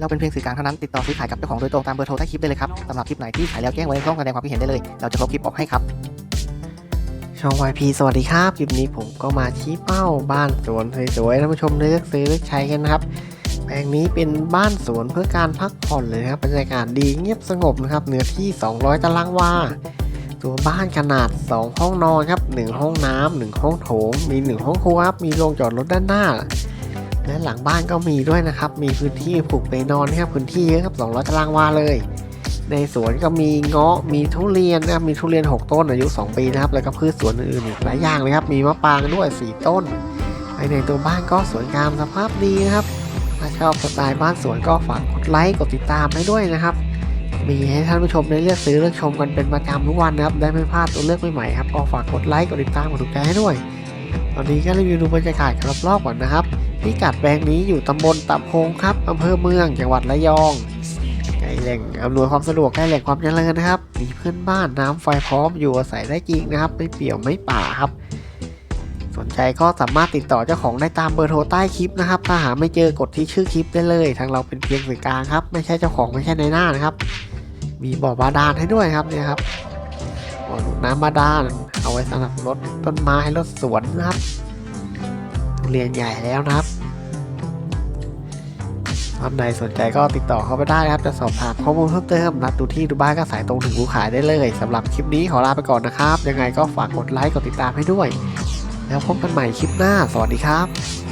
เราเป็นเพียงสื่อกลางเท่านั้นติดต่อซื้อขายกับเจ้าของโดยตรงตามเบอร์โทรใต้คลิปได้เลยครับสำหรับคลิปไหนที่ขายแล้วแจ้งไว้ในช่องแสดงความคิดเห็นได้เลย เราจะลบคลิปออกให้ครับ ช่อง YP สวัสดีครับคลิปนี้ผมก็มาชี้เป้าบ้านสวนสวยๆท่านผู้ชมเลือกซื้อเลือกใช้กันนะครับแปลงนี้เป็นบ้านสวนเพื่อการพักผ่อนเลยนะครับบรรยากาศดีเงียบสงบนะครับเนื้อที่ 200 ตารางวาตัวบ้านขนาด 2 ห้องนอนครับ 1 ห้องน้ำ1ห้องโถง มี 1 ห้องครัวครับ มีโรงจอดรถด้านหน้า และหลังบ้านก็มีด้วยนะครับ มีพื้นที่ปลูกไปนอนนะครับพื้นที่เยอะครับ200ตารางวาเลย ในสวนก็มีเงาะมีทุเรียนนะครับมีทุเรียน 6 ต้นอายุ 2 ปีนะครับ แล้วก็พืชสวนอื่นๆอีกหลายอย่างเลยครับ มีมะปรางด้วย 4 ต้นภายในตัวบ้านก็สวยงามสภาพดีนะครับถ้าชอบสไตล์บ้านสวนก็ฝากกดไลค์กดติดตามให้ด้วยนะครับ มีให้ท่านผู้ชมได้เลือกซื้อเลือกชมกันเป็นประจำทุกวันนะครับ ได้ไม่พลาดตัวเลือกใหม่ๆครับก็ฝากกดไลค์กดติดตามกดถูกใจให้ด้วย ตอนนี้ก็รีวิวดูบรรยากาศกันรอบๆก่อนนะครับ พิกัดแปลงนี้อยู่ตำบลตับโพงครับอำเภอเมืองจังหวัดระยองใกล้แหล่งอำนวยความสะดวกใกล้แหล่งความเจริญนะครับ มีเพื่อนบ้านน้ำไฟพร้อมอยู่อาศัยได้จริงนะครับ ไม่เปี่ยวไม่ป่าครับ สนใจก็สามารถติดต่อเจ้าของได้ตามเบอร์โทรใต้คลิปนะครับ ถ้าหาไม่เจอกดที่ชื่อคลิปได้เลย ทางเราเป็นเพียงสื่อกลางครับ ไม่ใช่เจ้าของไม่ใช่ในหน้านะครับ มีบ่อบาดาลให้ด้วยครับเนี่ยครับบ่อน้ำบาดาลเอาไว้สำหรับรถต้นไม้รถสวนนะครับ เรียนใหญ่แล้วนะครับท่านใดสนใจก็ติดต่อเข้าไปได้นะครับ จะสอบถามข้อมูลเพิ่มเติมนัดดูที่ดูบ้านก็สายตรงถึงผู้ขายได้เลยสำหรับคลิปนี้ขอลาไปก่อนนะครับ ยังไงก็ฝากกดไลค์กดติดตามให้ด้วย แล้วพบกันใหม่คลิปหน้า สวัสดีครับ